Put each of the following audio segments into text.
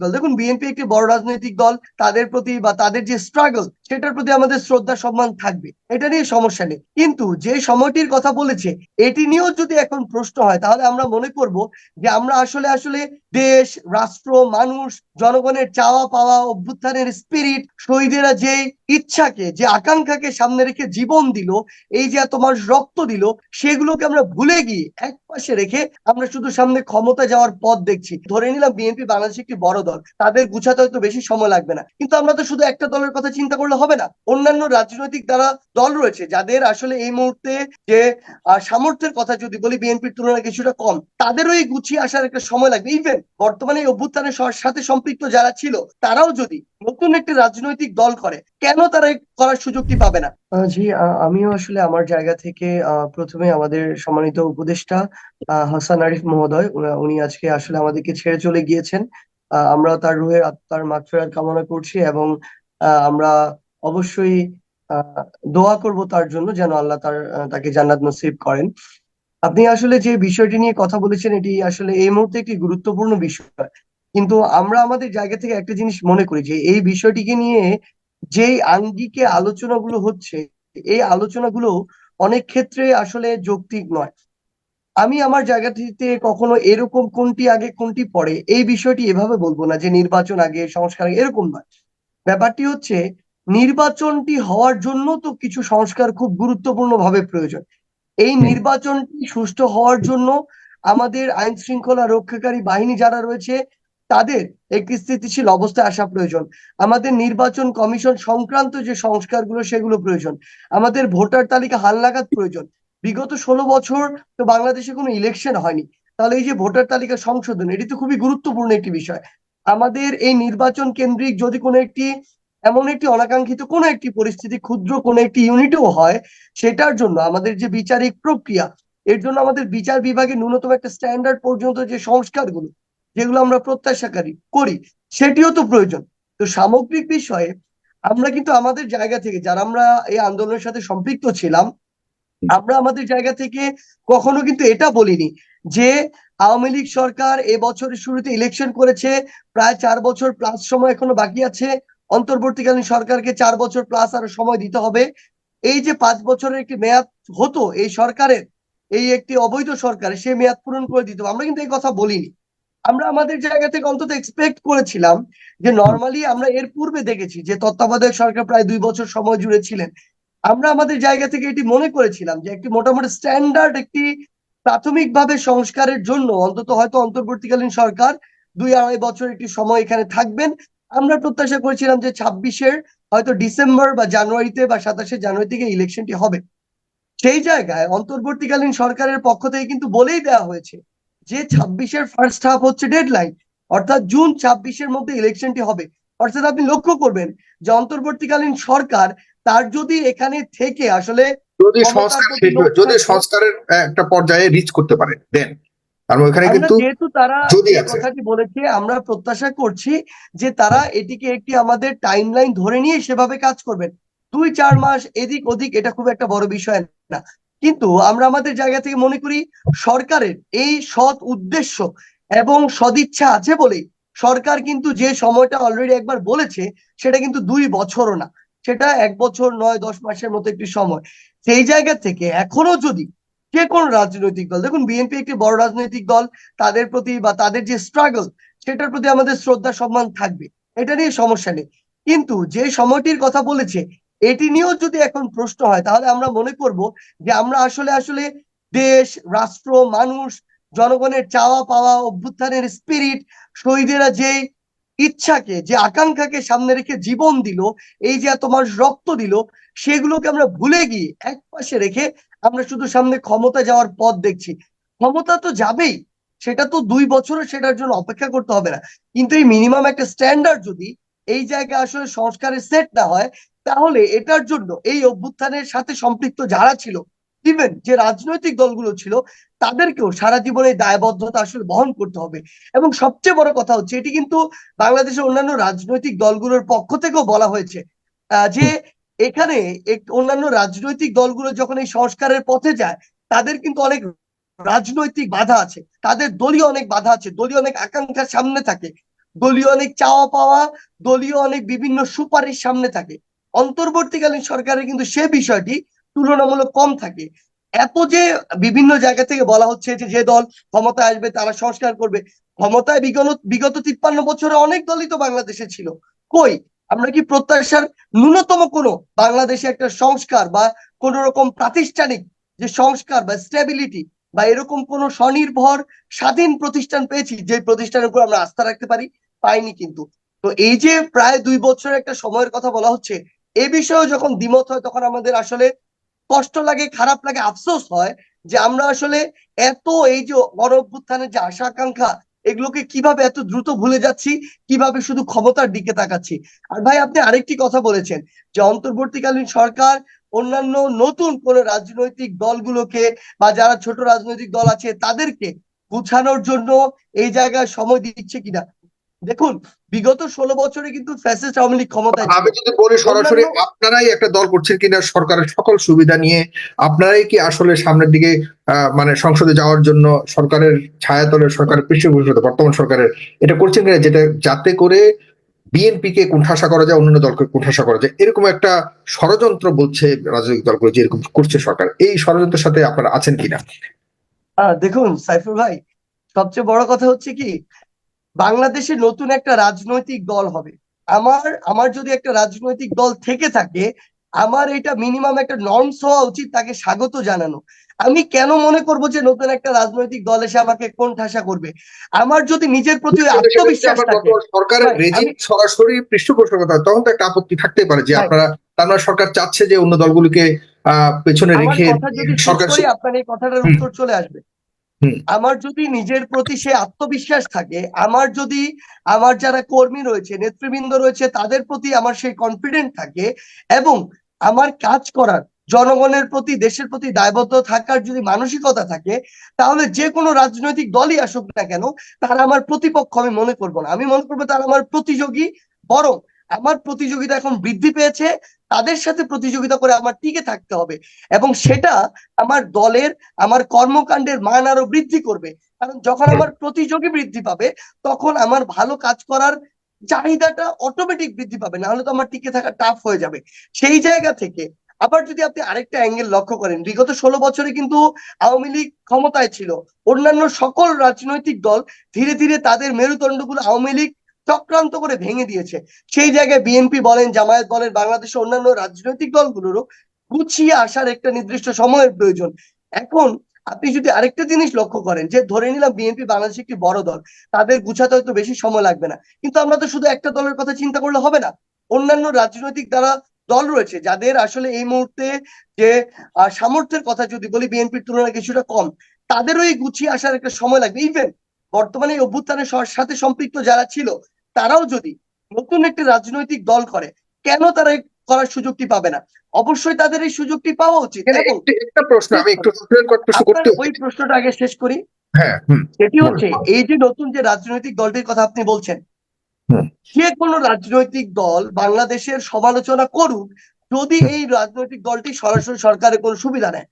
দল। দেখুন বিএনপি একটি বড় রাজনৈতিক দল, তাদের প্রতি বা তাদের যে স্ট্রাগল সেটার প্রতি আমাদের শ্রদ্ধা, সম্মান থাকবে। এটা নিয়ে সমস্যা নেই। কিন্তু যে সময়টির কথা বলেছে, এটি নিয়েও যদি এখন প্রশ্ন হয়, তাহলে আমরা মনে করব যে আমরা আসলে আসলে দেশ, রাষ্ট্র, মানুষ, জনগণের চাওয়া পাওয়া অভ্যুত্থানের স্পিরিট শহীদেরা যে ইচ্ছাকে, যে আকাঙ্ক্ষাকে সামনে রেখে জীবন দিল, এই যে তোমার রক্ত দিল, সেগুলোকে আমরা ভুলে গিয়ে এক পাশে রেখে আমরা শুধু সামনে ক্ষমতা যাওয়ার পথ দেখছি। ধরে নিলাম বিএনপি বাংলাদেশ একটি বড় দল, তাদের গুছাতে হয়তো বেশি সময় লাগবে না। কিন্তু আমরা তো শুধু একটা দলের কথা চিন্তা করলে হবে না। অন্যান্য রাজনৈতিক দ্বারা দল রয়েছে, যাদের আসলে এই মুহূর্তে যে সামর্থ্যের কথা যদি বলি বিএনপির তুলনায় কিছুটা কম, তাদেরও এই গুছিয়ে আসার একটা সময় লাগবে। ইভেন বর্তমানে এই অভ্যুত্থানের সাথে সম্পৃক্ত যারা ছিল, তারাও যদি নতুন একটি রাজনৈতিক দল করে কেন তারা করার সুযোগটি পাবে না? জি আমিও আসলে আমার জায়গা থেকে প্রথমে আমাদের সম্মানিত উপদেষ্টা হাসান আরিফ মহোদয়, উনি আজকে আসলে আমাদেরকে ছেড়ে চলে গিয়েছেন। আমরা তার রুহের আত্মার মাগফিরাত কামনা করছি এবং আমরা অবশ্যই দোয়া করব তার জন্য যেন আল্লাহ তার তাকে জান্নাত নসিব করেন। আপনি আসলে যে বিষয়টি নিয়ে কথা বলেছেন, এটি আসলে এই মুহূর্তে একটি গুরুত্বপূর্ণ বিষয়। কিন্তু আমরা আমাদের জায়গা থেকে একটা জিনিস মনে করি যে, এই বিষয়টিকে নিয়ে যেই আঙ্গিকে আলোচনাগুলো হচ্ছে এই আলোচনাগুলো অনেক ক্ষেত্রে আসলে যৌক্তিক নয়। আমি আমার জায়গা থেকে কখনো এরকম কোনটি আগে কোনটি পরে এই বিষয়টি এভাবে বলব না যে নির্বাচন আগে সংস্কার এরকম নয়। ব্যাপারটি হচ্ছে নির্বাচনটি হওয়ার জন্য তো কিছু সংস্কার খুব গুরুত্বপূর্ণ ভাবে প্রয়োজন। এই নির্বাচনটি সুষ্ঠু হওয়ার জন্য আমাদের আইন শৃঙ্খলা রক্ষাকারী বাহিনী যারা রয়েছে তাদের একটি স্থিতিশীল অবস্থায় আসা প্রয়োজন। আমাদের নির্বাচন কমিশন সংক্রান্ত যে সংস্কারগুলো, সেগুলো প্রয়োজন। আমাদের ভোটার তালিকা হালনাগাদ প্রয়োজন। বিগত ষোলো বছর তো বাংলাদেশে কোনো ইলেকশন হয়নি। তাহলে এই যে ভোটার তালিকা সংশোধন, এটি তো খুবই গুরুত্বপূর্ণ একটি বিষয়। আমাদের এই নির্বাচন কেন্দ্রিক যদি কোনো একটি, এমন একটি অনাকাঙ্ক্ষিত কোনো একটি পরিস্থিতি, ক্ষুদ্র কোনো একটি ইউনিটও হয়, সেটার জন্য আমাদের যে বিচারিক প্রক্রিয়া, এর জন্য আমাদের বিচার বিভাগে ন্যূনতম একটা স্ট্যান্ডার্ড পর্যন্ত যে সংস্কারগুলো যেগুলো আমরা প্রত্যাশাকারী করি, সেটিও তো প্রয়োজন। তো সামগ্রিক বিষয়ে আমরা কিন্তু আমাদের জায়গা থেকে, যারা আমরা এই আন্দোলনের সাথে সম্পৃক্ত ছিলাম, আমরা আমাদের জায়গা থেকে কখনো কিন্তু এটা বলিনি যে আওয়ামী লীগ সরকার এ বছরের শুরুতে ইলেকশন করেছে, প্রায় চার বছর প্লাস সময় এখনও বাকি আছে, অন্তর্বর্তীকালীন সরকারকে চার বছর প্লাস আরও সময় দিতে হবে। এই যে পাঁচ বছরের একটি মেয়াদ হতো এই সরকারের, এই একটি অবৈধ সরকার সে মেয়াদ পূরণ করে দিত আমরা কিন্তু এই কথা বলিনি। আমরা আমাদের জায়গা থেকে অন্তত এক্সপেক্ট করেছিলাম যে নর্মালি আমরা এর পূর্বে দেখেছি যে তত্ত্বাবধায়ক সরকার প্রায় দুই বছর সময় জুড়ে ছিলেন। আমরা আমাদের জায়গা থেকে এটি মনে করেছিলাম যে একটি মোটামুটি স্ট্যান্ডার্ড একটি প্রাথমিকভাবে সংস্কারের জন্য অন্তত হয়তো অন্তর্বর্তীকালীন সরকার দুই আড়াই বছর একটি সময় এখানে থাকবেন। আমরা প্রত্যাশা করেছিলাম যে ছাব্বিশের হয়তো ডিসেম্বর বা জানুয়ারিতে বা সাতাশে জানুয়ারি থেকে ইলেকশনটি হবে। সেই জায়গায় অন্তর্বর্তীকালীন সরকারের পক্ষ থেকে কিন্তু বলেই দেওয়া হয়েছে যে ছাব্বিশের ফার্স্ট হাফ হচ্ছে ডেডলাইন অর্থাৎ জুন ছাব্বিশের মধ্যে ইলেকশনটি হবে। অর্থাৎ আপনি লক্ষ্য করবেন যে অন্তর্বর্তীকালীন সরকার তার যদি এখানে থেকে আসলে যদি সংস্কার যদি সংস্কারের একটা পর্যায়ে রিচ করতে পারে দেন কারণ ওখানে কিন্তু যেহেতু তারা কথাটি বলেছে আমরা প্রত্যাশা করছি যে তারা এটিকে একটি আমাদের টাইমলাইন ধরে নিয়ে সেভাবে কাজ করবেন। দুই চার মাস এদিক ওদিক এটা খুব একটা বড় বিষয় না। কিন্তু আমরা আমাদের জায়গা থেকে মনে করি সরকারের এই সৎ উদ্দেশ্য এবং সদিচ্ছা আছে বলেই সরকার কিন্তু যে সময়টা অলরেডি একবার বলেছে, সেটা কিন্তু দুই বছরও না। সেটা এক বছর নয়, দশ মাসের মতো একটি সময়। সেই জায়গা থেকে এখনও যদি যে কোন রাজনৈতিক দল, দেখুন বিএনপি একটি বড় রাজনৈতিক দল, তাদের প্রতি বা তাদের যে স্ট্রাগল সেটার প্রতি আমাদের শ্রদ্ধা, সম্মান থাকবে। এটা নিয়ে সমস্যা নেই। কিন্তু যে সময়টির কথা বলেছে এটি নিয়েও যদি এখন প্রশ্ন হয়, তাহলে আমরা মনে করব যে আমরা আসলে আসলে দেশ, রাষ্ট্র, মানুষ, জনগণের চাওয়া পাওয়া, অভ্যুত্থানের স্পিরিট শহীদেরা যে ইচ্ছাকে, যে আকাঙ্ক্ষাকে সামনে রেখে জীবন দিল, এই যে তোমার রক্ত দিল, সেগুলোকে আমরা ভুলে গিয়ে এক পাশে রেখে আমরা শুধু সামনে ক্ষমতা যাওয়ার পথ দেখছি। ক্ষমতা তো যাবেই, সেটা তো দুই বছরে সেটার জন্য অপেক্ষা করতে হবে না। কিন্তু এই মিনিমাম একটা স্ট্যান্ডার্ড যদি এই জায়গায় আসলে সংস্কারের সেট না হয়, তাহলে এটার জন্য এই অভ্যুত্থানের সাথে সম্পৃক্ত যারা ছিল ইভেন যে রাজনৈতিক দলগুলো ছিল, তাদেরকেও সারা জীবনে দায়বদ্ধতা আসলে বহন করতে হবে। এবং সবচেয়ে বড় কথা হচ্ছে, এটি কিন্তু বাংলাদেশের অন্যান্য রাজনৈতিক দলগুলোর পক্ষ থেকেও বলা হয়েছে যে এখানে অন্যান্য রাজনৈতিক দলগুলো যখন এই সংস্কারের পথে যায়, তাদের কিন্তু অনেক রাজনৈতিক বাধা আছে, তাদের দলীয় অনেক বাধা আছে, দলীয় অনেক আকাঙ্ক্ষার সামনে থাকে। দলীয় অনেক চাওয়া পাওয়া, দলীয় অনেক বিভিন্ন সুপারিশ সামনে থাকে। অন্তর্বর্তীকালীন সরকারের কিন্তু সে বিষয়টি তুলনামূলক কম থাকে। এত যে বিভিন্ন জায়গা থেকে বলা হচ্ছে যে যে দল ক্ষমতায় আসবে তারা সংস্কার করবে, ক্ষমতায় বিগত বিগত তিপ্পান্ন বছরে অনেক দলই তো বাংলাদেশে ছিল। কই? আমরা কি প্রত্যাশার ন্যূনতম কোনো বাংলাদেশে একটা সংস্কার বা কোন রকম প্রাতিষ্ঠানিক যে সংস্কার বা স্টেবিলিটি বা এরকম কোন স্বনির্ভর স্বাধীন প্রতিষ্ঠান পেয়েছি, যে প্রতিষ্ঠানের উপর আমরা আস্থা রাখতে পারি? পাইনি কিন্তু। তো এই যে প্রায় দুই বছরের একটা সময়ের কথা বলা হচ্ছে, এ বিষয়ে যখন দ্বিমত হয়, তখন আমাদের আসলে কষ্ট লাগে, খারাপ লাগে, আফসোস হয় যে আমরা আসলে এত এই যে গণ যে আশা আকাঙ্ক্ষা এগুলোকে কীভাবে এত দ্রুত ভুলে যাচ্ছি, কীভাবে শুধু ক্ষমতার দিকে তাকাচ্ছি। আর ভাই, আপনি আরেকটি কথা বলেছেন যে অন্তর্বর্তীকালীন সরকার অন্যান্য নতুন কোন রাজনৈতিক দলগুলোকে বা যারা ছোট রাজনৈতিক দল আছে, তাদেরকে গুছানোর জন্য এই জায়গায় সময় দিচ্ছে কিনা? দেখুন বিগত ষোলো বছরে কিন্তু ফ্যাসিস্ট আওয়ামী লীগ ক্ষমতায়। আমি যদি বলি সরাসরি আপনারাই একটা দল করছেন কিনা সরকারের সকল সুবিধা নিয়ে আপনারাই কি আসলে সামনের দিকে মানে সংসদে যাওয়ার জন্য সরকারের ছায়াতলে সরকারের পৃষ্ঠপোষকতা বর্তমান সরকারের এটা করছেন কিনা যেটা যাতে করে বিএনপি কে কুণ্ঠাসা করা যায় অন্যান্য দলকে কুণ্ঠাসা করা যায় এরকম একটা ষড়যন্ত্র বলছে রাজনৈতিক দলগুলো যে এরকম করছে সরকার এই ষড়যন্ত্রের সাথে আপনারা আছেন কিনা দেখুন সাইফুল ভাই সবচেয়ে বড় কথা হচ্ছে কি বাংলাদেশে নতুন একটা রাজনৈতিক দল হবে। আমার আমার যদি একটা রাজনৈতিক দল থেকে থাকে আমার এটা মিনিমাম একটা নর্মস হওয়া উচিত তাকে স্বাগত জানানো। আমি কেন মনে করব যে নতুন একটা রাজনৈতিক দল এসে আমাকে কোন ঠাসা করবে? আমার যদি নিজের প্রতি আত্মবিশ্বাস থাকে সরকারের রেজিম সরাসরি পৃষ্ঠপোষকতা তখন তো একটা আপত্তি থাকতে পারে যে আপনারা তার মানে সরকার চাচ্ছে যে অন্য দলগুলিকে আহ পেছনে রেখে সরকার আপনার এই কথাটার উত্তর চলে আসবে। আমার যদি নিজের প্রতি সে আত্মবিশ্বাস থাকে, আমার যদি, আমার যারা কর্মী রয়েছে, নেতৃবৃন্দ রয়েছে, তাদের প্রতি আমার সেই কনফিডেন্ট থাকে এবং আমার কাজ করার, জনগণের প্রতি, দেশের প্রতি দায়বদ্ধ থাকার যদি মানসিকতা থাকে, তাহলে যে কোনো রাজনৈতিক দলই আসুক না কেন, তারা আমার প্রতিপক্ষ আমি মনে করব না। আমি মনে করব তারা আমার প্রতিযোগী বরং, আমার প্রতিযোগিতা এখন বৃদ্ধি পেয়েছে তাদের সাথে প্রতিযোগিতা করে আমার টিকে থাকতে হবে। এবং সেটা আমার দলের আমার কর্মকাণ্ডের মান আরও বৃদ্ধি করবে। কারণ যখন আমার প্রতিযোগী বৃদ্ধি পাবে তখন আমার ভালো কাজ করার চাহিদাটা অটোমেটিক বৃদ্ধি পাবে। না হলে তো আমার টিকে থাকা টাফ হয়ে যাবে। সেই জায়গা থেকে আবার যদি আপনি আরেকটা অ্যাঙ্গেল লক্ষ্য করেন বিগত ষোলো বছরে কিন্তু আওয়ামী লীগ ক্ষমতায় ছিল। অন্যান্য সকল রাজনৈতিক দল ধীরে ধীরে তাদের মেরুদণ্ডগুলো আওয়ামী লীগ চক্রান্ত করে ভেঙে দিয়েছে। সেই জায়গায় বিএনপি বলেন, জামায়াত বলেন, বাংলাদেশের অন্যান্য রাজনৈতিক দলগুলোরও গুছিয়ে আসার একটা নির্দিষ্ট সময়ের প্রয়োজন। এখন আপনি যদি আরেকটা জিনিস লক্ষ্য করেন, যে ধরে নিলাম বিএনপি বাংলাদেশ একটি বড় দল, তাদের গুছাতে হয়তো বেশি সময় লাগবে না। কিন্তু আমরা তো শুধু একটা দলের কথা চিন্তা করলে হবে না। অন্যান্য রাজনৈতিক দ্বারা দল রয়েছে, যাদের আসলে এই মুহূর্তে যে সামর্থ্যের কথা যদি বলি, বিএনপির তুলনায় কিছুটা কম। তাদেরও এই গুছিয়ে আসার একটা সময় লাগবে। ইভেন বর্তমানে এই অভ্যুত্থানের সাথে সম্পৃক্ত যারা ছিল তারাও যদি নতুন একটি রাজনৈতিক দল করে কেন তারা করার সুযোগটি পাবে না? অবশ্যই তাদের এই সুযোগটি পাওয়া উচিত। একটি- প্রশ্ন আমি একটু ওই প্রশ্নটা আগে শেষ করি। হ্যাঁ সেটি হচ্ছে এই যে নতুন যে রাজনৈতিক দলটির কথা আপনি বলছেন। যে কোনো রাজনৈতিক দল বাংলাদেশের সমালোচনা করুক যদি এই রাজনৈতিক দলটি সরাসরি সরকারের কোনো সুবিধা নেয়।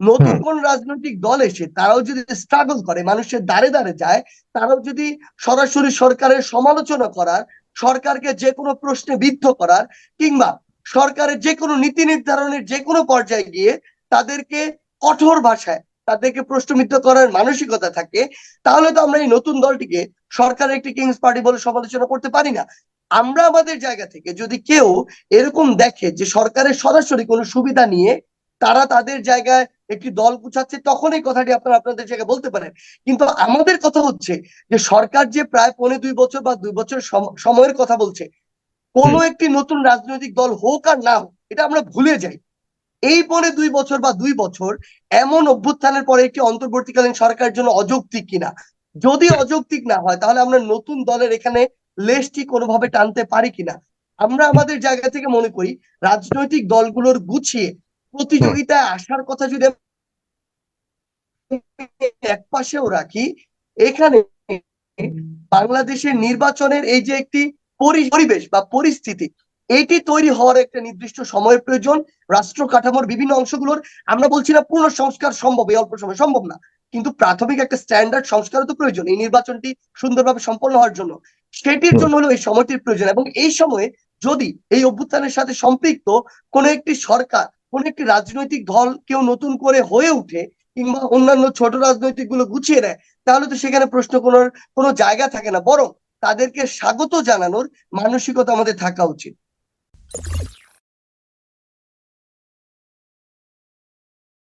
নতুন কোন রাজনৈতিক দল এসে তারাও যদি স্ট্রাগল করে মানুষের দ্বারে দ্বারে যায় তারাও যদি সরাসরি সরকারের সমালোচনা করার সরকারকে যে কোনো প্রশ্নে বিদ্ধ করার কিংবা সরকারের যে কোনো নীতি নির্ধারণের যে কোনো পর্যায়ে গিয়ে তাদেরকে কঠোর ভাষায় তাদেরকে প্রশ্নবিদ্ধ করার মানসিকতা থাকে তাহলে তো আমরা এই নতুন দলটিকে সরকারের একটি কিংস পার্টি বলে সমালোচনা করতে পারি না। আমরা আমাদের জায়গা থেকে যদি কেউ এরকম দেখে যে সরকারের সরাসরি কোনো সুবিধা নিয়ে তারা তাদের জায়গায় একটি দল গুছাচ্ছে তখন এই কথাটি আপনারা আপনাদের জায়গায় বলতে পারেন। কিন্তু আমাদের কথা হচ্ছে যে সরকার যে প্রায় পৌনে দুই বছর বা দুই বছর সময়ের কথা বলছে কোনো একটি নতুন রাজনৈতিক দল হোক আর না হোক এটা আমরা ভুলে যাই। এই পরে দুই বছর বা দুই বছর এমন অভ্যুত্থানের পরে একটি অন্তর্বর্তীকালীন সরকারের জন্য অযৌক্তিক কিনা? যদি অযৌক্তিক না হয় তাহলে আমরা নতুন দলের এখানে লেজটি কোনোভাবে টানতে পারি কিনা? আমরা আমাদের জায়গা থেকে মনে করি রাজনৈতিক দলগুলোর গুছিয়ে প্রতিযোগিতায় আসার কথা যদি এক পাশেও রাখি, এখানে বাংলাদেশের নির্বাচনের এই যে একটি পরি- পরিবেশ বা পরিস্থিতি, এটি তৈরি হওয়ার একটা নির্দিষ্ট সময়ের প্রয়োজন। রাষ্ট্র কাঠামোর বিভিন্ন অংশগুলোর, আমরা বলছি না পূর্ণ সংস্কার সম্ভব, এই অল্প সময় সম্ভব না। কিন্তু প্রাথমিক একটা স্ট্যান্ডার্ড সংস্কারও তো প্রয়োজন, এই নির্বাচনটি সুন্দরভাবে সম্পন্ন হওয়ার জন্য। সেটির জন্য হলো এই সময়টির প্রয়োজন এবং এই সময়ে যদি এই অভ্যুত্থানের সাথে সম্পৃক্ত কোন একটি সরকার কোন একটি রাজনৈতিক দল কেউ নতুন করে হয়ে উঠে কিংবা অন্যান্য ছোট রাজনৈতিকগুলো গুছিয়ে নেয়, তাহলে তো সেখানে প্রশ্ন করার কোনো জায়গা থাকে না। বরং তাদেরকে স্বাগত জানানোর মানসিকতা আমাদের থাকা উচিত।